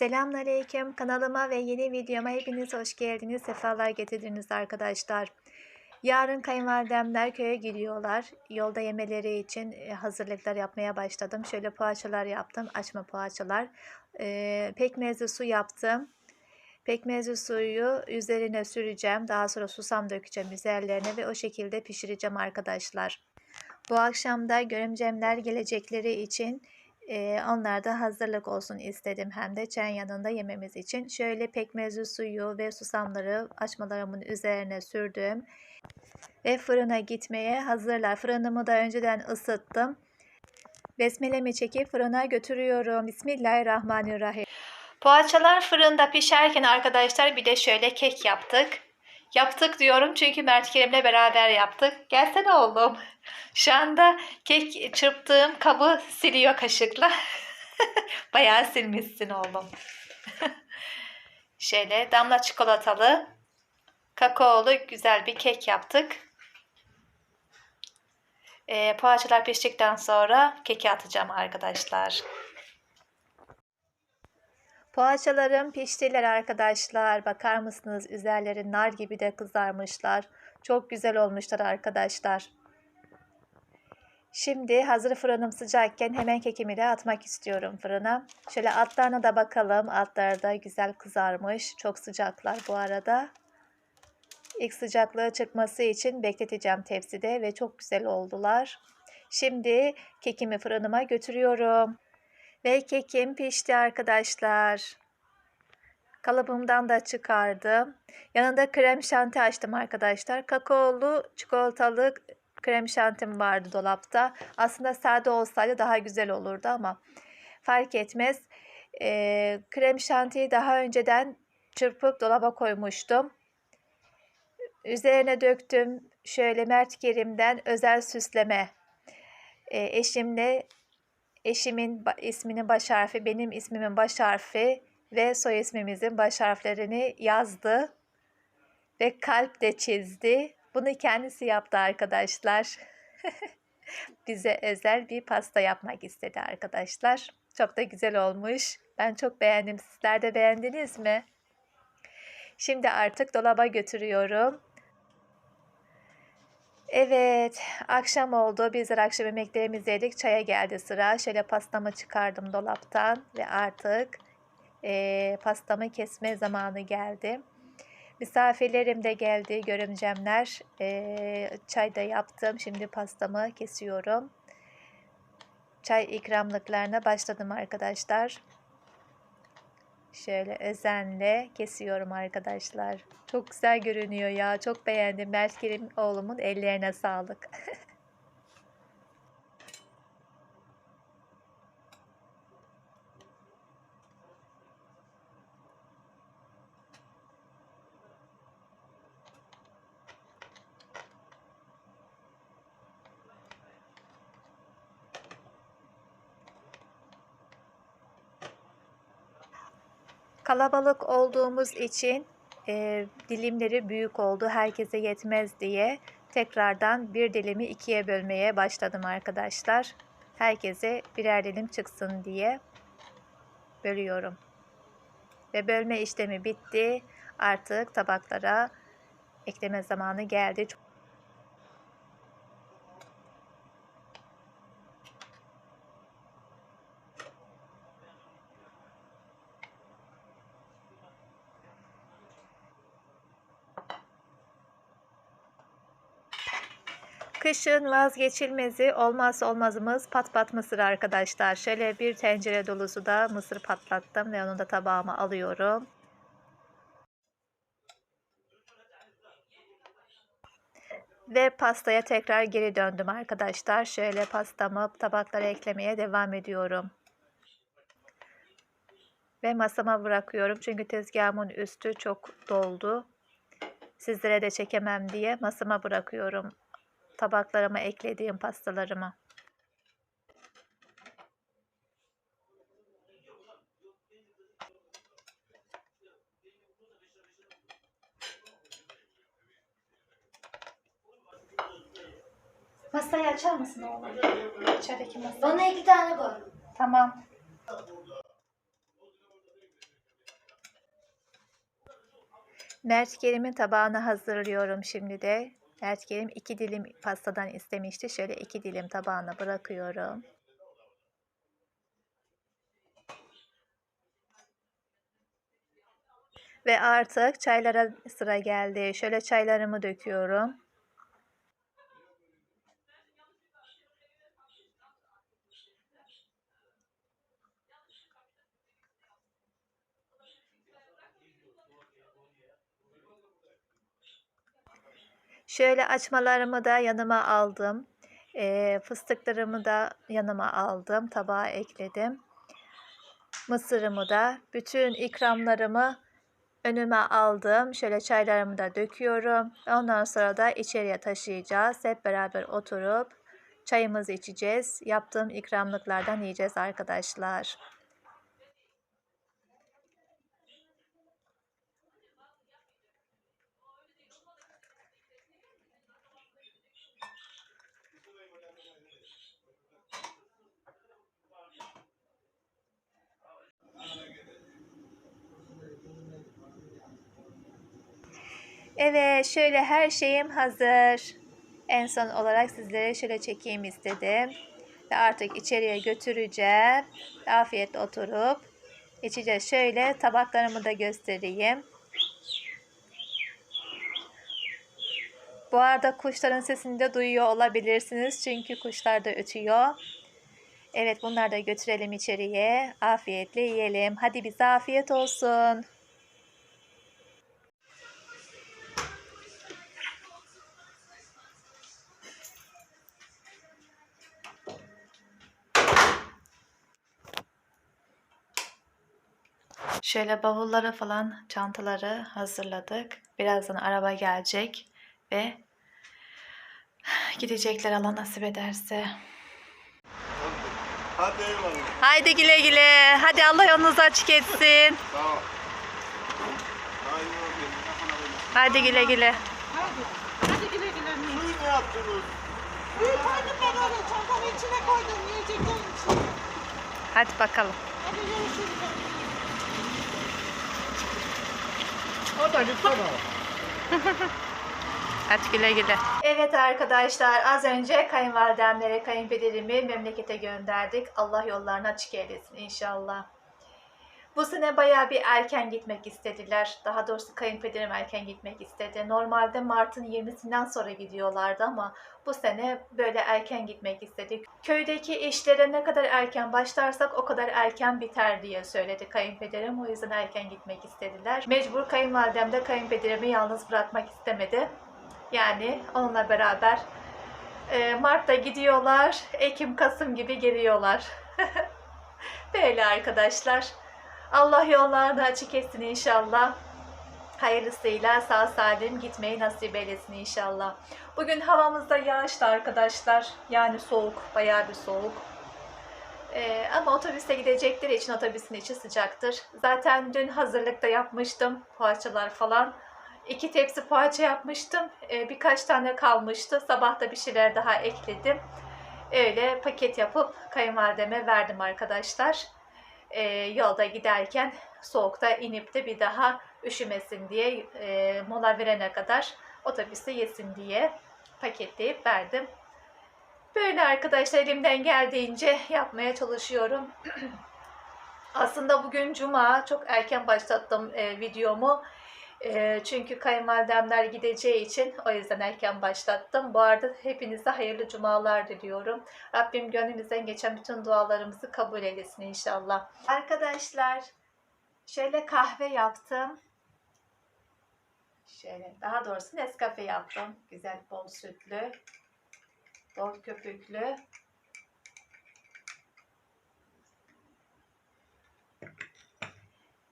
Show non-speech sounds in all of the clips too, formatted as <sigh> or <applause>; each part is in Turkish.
Selamünaleyküm. Kanalıma ve yeni videoma hepiniz hoş geldiniz. Sefalar getirdiniz arkadaşlar. Yarın kayınvalidemler köye gidiyorlar. Yolda yemeleri için e, hazırlıklar yapmaya başladım. Şöyle poğaçalar yaptım. Açma poğaçalar. Ee, pekmezli su yaptım. Pekmezli suyu üzerine süreceğim. Daha sonra susam dökeceğim üzerlerine ve o şekilde pişireceğim arkadaşlar. Bu akşam da görümcemler gelecekleri için e, onlar da hazırlık olsun istedim. Hem de çay yanında yememiz için. Şöyle pekmezli suyu ve susamları açmalarımın üzerine sürdüm. Ve fırına gitmeye hazırlar. Fırınımı da önceden ısıttım. Besmelemi çekip fırına götürüyorum. Bismillahirrahmanirrahim. Poğaçalar fırında pişerken arkadaşlar bir de şöyle kek yaptık. Yaptık diyorum çünkü Mert Kerem'le beraber yaptık. Gelsene oğlum. Şu anda kek çırptığım kabı siliyor kaşıkla. <laughs> Bayağı silmişsin oğlum. <laughs> Şöyle damla çikolatalı, kakaolu güzel bir kek yaptık. Ee, poğaçalar piştikten sonra keki atacağım arkadaşlar. Poğaçalarım piştiler arkadaşlar. Bakar mısınız? Üzerleri nar gibi de kızarmışlar. Çok güzel olmuşlar arkadaşlar. Şimdi hazır fırınım sıcakken hemen kekimi de atmak istiyorum fırına. Şöyle altlarına da bakalım. Altları da güzel kızarmış. Çok sıcaklar bu arada. İlk sıcaklığı çıkması için bekleteceğim tepside ve çok güzel oldular. Şimdi kekimi fırınıma götürüyorum. Ve kekim pişti arkadaşlar. Kalıbımdan da çıkardım. Yanında krem şanti açtım arkadaşlar. Kakaolu çikolatalı krem şantim vardı dolapta. Aslında sade olsaydı daha güzel olurdu ama fark etmez. Ee, krem şantiyi daha önceden çırpıp dolaba koymuştum. Üzerine döktüm şöyle Mert Kerim'den özel süsleme. Ee, eşimle eşimin isminin baş harfi, benim ismimin baş harfi ve soy ismimizin baş harflerini yazdı. Ve kalp de çizdi. Bunu kendisi yaptı arkadaşlar. <laughs> Bize özel bir pasta yapmak istedi arkadaşlar. Çok da güzel olmuş. Ben çok beğendim. Sizler de beğendiniz mi? Şimdi artık dolaba götürüyorum. Evet, akşam oldu. Bizler akşam yemeklerimizi yedik. Çaya geldi sıra. Şöyle pastamı çıkardım dolaptan ve artık e, pastamı kesme zamanı geldi. Misafirlerim de geldi, görümcemler. E, çay da yaptım. Şimdi pastamı kesiyorum. Çay ikramlıklarına başladım arkadaşlar. Şöyle özenle kesiyorum arkadaşlar. Çok güzel görünüyor ya. Çok beğendim. Berkerim oğlumun ellerine sağlık. <laughs> Kalabalık olduğumuz için e, dilimleri büyük oldu. Herkese yetmez diye tekrardan bir dilimi ikiye bölmeye başladım arkadaşlar. Herkese birer dilim çıksın diye bölüyorum. Ve bölme işlemi bitti. Artık tabaklara ekleme zamanı geldi. Kışın vazgeçilmezi olmazsa olmazımız pat pat mısır arkadaşlar. Şöyle bir tencere dolusu da mısır patlattım ve onu da tabağıma alıyorum. Ve pastaya tekrar geri döndüm arkadaşlar. Şöyle pastamı tabaklara eklemeye devam ediyorum. Ve masama bırakıyorum. Çünkü tezgahımın üstü çok doldu. Sizlere de çekemem diye masama bırakıyorum tabaklarıma eklediğim pastalarımı. Masayı açar mısın oğlum? İçerideki masayı. Bana iki tane koy. Tamam. Mert Kerim'in tabağını hazırlıyorum şimdi de. Mert Kerim iki dilim pastadan istemişti. Şöyle iki dilim tabağına bırakıyorum. Ve artık çaylara sıra geldi. Şöyle çaylarımı döküyorum. Şöyle açmalarımı da yanıma aldım. Eee, fıstıklarımı da yanıma aldım. Tabağa ekledim. Mısırımı da, bütün ikramlarımı önüme aldım. Şöyle çaylarımı da döküyorum. Ondan sonra da içeriye taşıyacağız. Hep beraber oturup çayımızı içeceğiz. Yaptığım ikramlıklardan yiyeceğiz arkadaşlar. Evet, şöyle her şeyim hazır. En son olarak sizlere şöyle çekeyim istedim. Ve artık içeriye götüreceğim. Afiyetle oturup içeceğiz. Şöyle tabaklarımı da göstereyim. Bu arada kuşların sesini de duyuyor olabilirsiniz. Çünkü kuşlar da ötüyor. Evet bunları da götürelim içeriye. Afiyetle yiyelim. Hadi bize afiyet olsun. Şöyle bavulları falan, çantaları hazırladık. Birazdan araba gelecek ve gidecekler Allah nasip ederse. Hadi eyvallah. Haydi güle güle. Hadi Allah yolunuzu açık etsin. Böyle. Hadi güle güle. Hadi. Hadi güle güle. Suyu ne yaptınız? Suyu koydum ben oraya çantanın içine koydum yiyeceklerin içine. Hadi bakalım. Hadi görüşürüz. Hadi gitsene. <laughs> Hadi güle güle. Evet arkadaşlar az önce kayınvalidemlere kayınpederimi memlekete gönderdik. Allah yollarını açık eylesin inşallah. Bu sene bayağı bir erken gitmek istediler. Daha doğrusu kayınpederim erken gitmek istedi. Normalde Mart'ın 20'sinden sonra gidiyorlardı ama bu sene böyle erken gitmek istedik. Köydeki işlere ne kadar erken başlarsak o kadar erken biter diye söyledi kayınpederim. O yüzden erken gitmek istediler. Mecbur kayınvalidem de kayınpederimi yalnız bırakmak istemedi. Yani onunla beraber e, Mart'ta gidiyorlar, Ekim, Kasım gibi geliyorlar. <laughs> Böyle arkadaşlar. Allah yollarını açık etsin inşallah. Hayırlısıyla sağ salim gitmeyi nasip eylesin inşallah. Bugün havamızda yağışlı arkadaşlar. Yani soğuk, bayağı bir soğuk. Ee, ama otobüste gidecekleri için otobüsün içi sıcaktır. Zaten dün hazırlıkta yapmıştım poğaçalar falan. İki tepsi poğaça yapmıştım. Ee, birkaç tane kalmıştı. Sabah da bir şeyler daha ekledim. Öyle paket yapıp kayınvalideme verdim arkadaşlar. Ee, yolda giderken soğukta inip de bir daha üşümesin diye e, mola verene kadar otobüste yesin diye paketleyip verdim. Böyle arkadaşlar elimden geldiğince yapmaya çalışıyorum. <clears throat> Aslında bugün cuma çok erken başlattım e, videomu. E, çünkü kayınvalidemler gideceği için o yüzden erken başlattım. Bu arada hepinize hayırlı cumalar diliyorum. Rabbim gönlümüzden geçen bütün dualarımızı kabul eylesin inşallah. Arkadaşlar şöyle kahve yaptım. Şöyle daha doğrusu Nescafe yaptım. Güzel bol sütlü, bol köpüklü.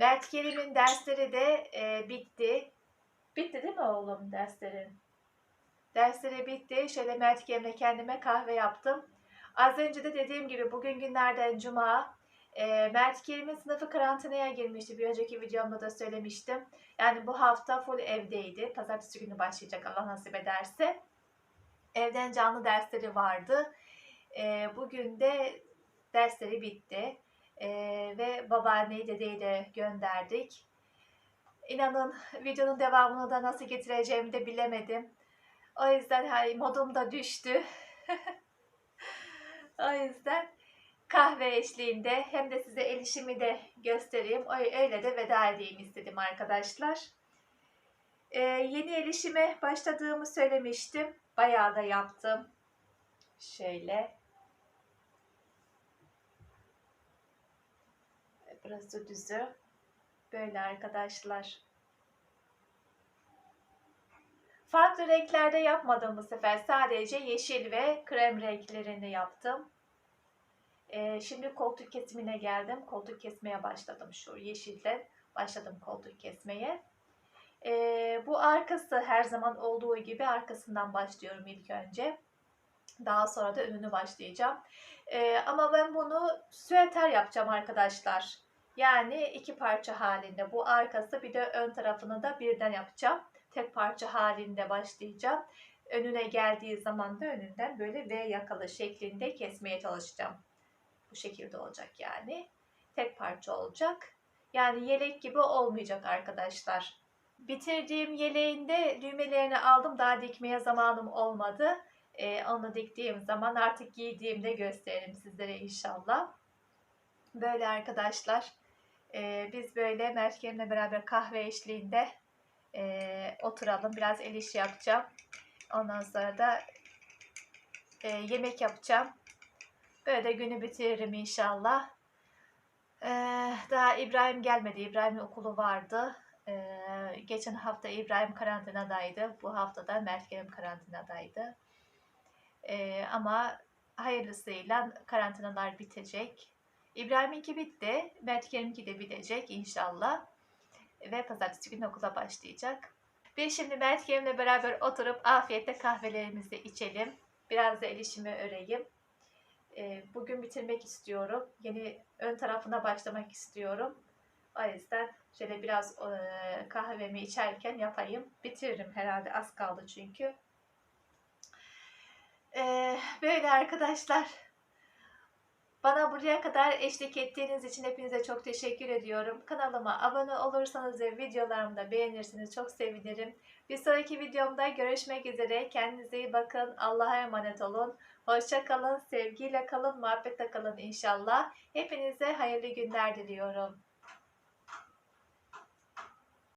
Mert Kerim'in dersleri de e, bitti. Bitti değil mi oğlum derslerin? Dersleri bitti. Şöyle Mert Kerim'le kendime kahve yaptım. Az önce de dediğim gibi bugün günlerden cuma. E, Mert Kerim'in sınıfı karantinaya girmişti. Bir önceki videomda da söylemiştim. Yani bu hafta full evdeydi. Pazartesi günü başlayacak Allah nasip ederse. Evden canlı dersleri vardı. E, bugün de dersleri bitti. Ee, ve babaanneyi dedeyi de gönderdik. İnanın videonun devamını da nasıl getireceğimi de bilemedim. O yüzden hani modum da düştü. <laughs> o yüzden kahve eşliğinde hem de size el işimi de göstereyim. Öyle de veda edeyim istedim arkadaşlar. Ee, yeni el işime başladığımı söylemiştim. Bayağı da yaptım. Şöyle. Burası düzü. Böyle arkadaşlar. Farklı renklerde yapmadım bu sefer. Sadece yeşil ve krem renklerini yaptım. Ee, şimdi koltuk kesimine geldim. Koltuk kesmeye başladım şu yeşilden. Başladım koltuk kesmeye. Ee, bu arkası her zaman olduğu gibi arkasından başlıyorum ilk önce. Daha sonra da önünü başlayacağım. Ee, ama ben bunu süeter yapacağım arkadaşlar. Yani iki parça halinde. Bu arkası bir de ön tarafını da birden yapacağım. Tek parça halinde başlayacağım. Önüne geldiği zaman da önünden böyle V yakalı şeklinde kesmeye çalışacağım. Bu şekilde olacak yani. Tek parça olacak. Yani yelek gibi olmayacak arkadaşlar. Bitirdiğim yeleğinde düğmelerini aldım. Daha dikmeye zamanım olmadı. Ee, onu diktiğim zaman artık giydiğimde gösteririm sizlere inşallah. Böyle arkadaşlar. Ee, biz böyle Merkem'le beraber kahve eşliğinde ee, oturalım. Biraz el işi yapacağım. Ondan sonra da ee, yemek yapacağım. Böyle de günü bitiririm inşallah. Ee, daha İbrahim gelmedi. İbrahim'in okulu vardı. Ee, geçen hafta İbrahim karantinadaydı. Bu hafta da Mertkerim karantinadaydı. Ee, ama hayırlısıyla karantinalar bitecek. İbrahim'inki bitti. Mertkerim'inki de bitecek inşallah. Ve pazartesi günü okula başlayacak. Biz şimdi Mertkerim'le beraber oturup afiyetle kahvelerimizi içelim. Biraz da el işimi öreyim. Ee, bugün bitirmek istiyorum. Yeni ön tarafına başlamak istiyorum. O yüzden şöyle biraz e, kahvemi içerken yapayım. Bitiririm herhalde az kaldı çünkü. Ee, böyle arkadaşlar. Bana buraya kadar eşlik ettiğiniz için hepinize çok teşekkür ediyorum. Kanalıma abone olursanız ve videolarımı da beğenirseniz çok sevinirim. Bir sonraki videomda görüşmek üzere. Kendinize iyi bakın. Allah'a emanet olun. Hoşça kalın, sevgiyle kalın, muhabbetle kalın inşallah. Hepinize hayırlı günler diliyorum.